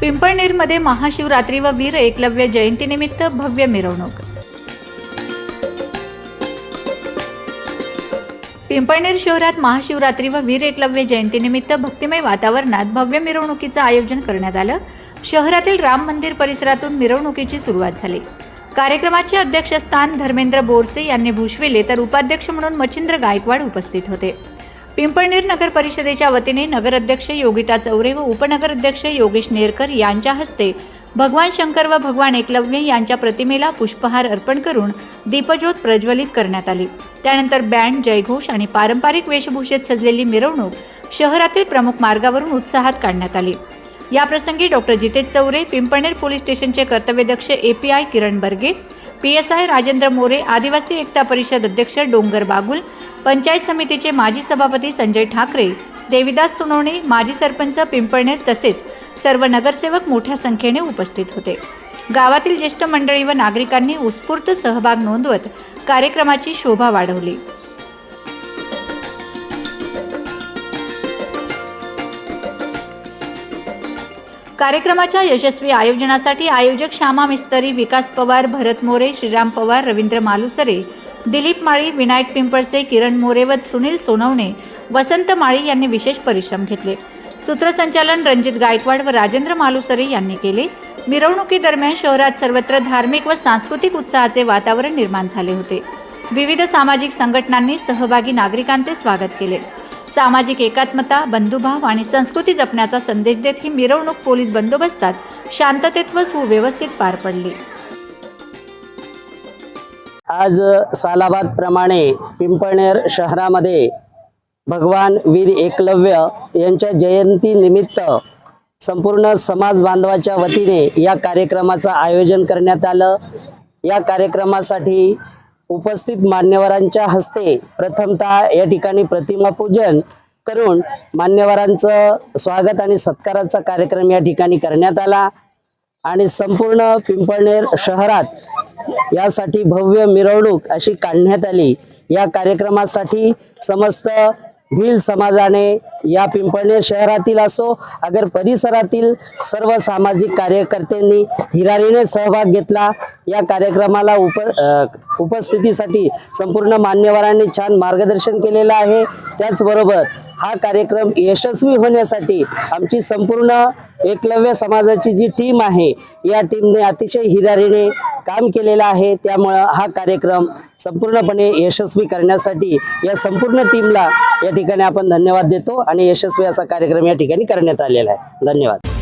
पिंपळनेरमध्ये महाशिवरात्री व वीर एकलव्य जयंतीनिमित्त भव्य मिरवणूक. पिंपळनेर शहरात महाशिवरात्री व वीर एकलव्य जयंतीनिमित्त भक्तिमय वातावरणात भव्य मिरवणुकीचं आयोजन करण्यात आलं. शहरातील राम मंदिर परिसरातून मिरवणुकीची सुरुवात झाली. कार्यक्रमाचे अध्यक्षस्थान धर्मेंद्र बोरसे यांनी भूषविले तर उपाध्यक्ष म्हणून मच्छिंद्र गायकवाड उपस्थित होते. पिंपळनेर नगर परिषदेच्या वतीने नगराध्यक्ष योगिता चौरे व उपनगराध्यक्ष योगेश नेरकर यांच्या हस्ते भगवान शंकर व भगवान एकलव्य यांच्या प्रतिमेला पुष्पहार अर्पण करून दीपज्योत प्रज्वलित करण्यात आली. त्यानंतर बँड जयघोष आणि पारंपरिक वेशभूषेत सजलेली मिरवणूक शहरातील प्रमुख मार्गावरून उत्साहात काढण्यात आली. याप्रसंगी डॉक्टर जितेश चौरे पिंपळनेर पोलीस स्टेशनचे कर्तव्यदक्ष I Kiran Barge P S I Rajendra More Adivasi Ekta Parishad अध्यक्ष डोंगर बागुल पंचायत समितीचे माजी सभापती संजय ठाकरे देविदास सोनवणे माजी सरपंच पिंपळनेर तसेच सर्व नगरसेवक मोठ्या संख्येने उपस्थित होते. गावातील ज्येष्ठ मंडळी व नागरिकांनी उत्स्फूर्त सहभाग नोंदवत कार्यक्रमाची शोभा वाढवली. कार्यक्रमाच्या यशस्वी आयोजनासाठी आयोजक श्यामा मिस्तरी विकास पवार भरत मोरे श्रीराम पवार रवींद्र मालुसरे दिलीप माळी विनायक पिंपळसे किरण मोरे व सुनील सोनवणे वसंत माळी यांनी विशेष परिश्रम घेतले. सूत्रसंचालन रणजित गायकवाड व राजेंद्र मालुसरे यांनी केले. मिरवणुकीदरम्यान शहरात सर्वत्र धार्मिक व सांस्कृतिक उत्साहाचे वातावरण निर्माण झाले होते. विविध सामाजिक संघटनांनी सहभागी नागरिकांचे स्वागत केले. सामाजिक एकात्मता बंधुभाव आणि संस्कृती जपण्याचा संदेश देत ही मिरवणूक पोलीस बंदोबस्तात शांततेत व सुव्यवस्थित पार पडली. आज सालाबाद प्रमाणे पिंपळनेर शहरामध्ये भगवान वीर एकलव्य यांच्या जयंतीनिमित्त संपूर्ण समाज बांधवाच्या वतीने या कार्यक्रमाचं आयोजन करण्यात आलं. या कार्यक्रमासाठी उपस्थित मान्यवरांच्या हस्ते प्रथमतः या ठिकाणी प्रतिमा पूजन करून मान्यवरांचं स्वागत आणि सत्काराचा कार्यक्रम या ठिकाणी करण्यात आला. आणि संपूर्ण पिंपळनेर शहरात यासाठी भव्य मिरवणूक अशी काढण्यात आली. या कार्यक्रमासाठी समस्त भिल समाजाने या पिंपळनेर शहरातील असो अगर परिसरातील सर्व सामाजिक कार्यकर्त्यांनी हिरारीने सहभाग घेतला या कार्यक्रमाला उप उपस्थितीसाठी संपूर्ण मान्यवरांनी छान मार्गदर्शन केलेलं आहे. त्याचबरोबर हा कार्यक्रम यशस्वी होण्यासाठी आमची संपूर्ण एकलव्य समाजाची जी टीम आहे या टीमने अतिशय हिरारीने काम केलेलं आहे. त्यामुळं हा कार्यक्रम संपूर्णपणे यशस्वी करण्यासाठी या संपूर्ण टीमला या ठिकाणी आपण धन्यवाद देतो आणि यशस्वी असा कार्यक्रम या ठिकाणी करण्यात आलेला आहे. धन्यवाद.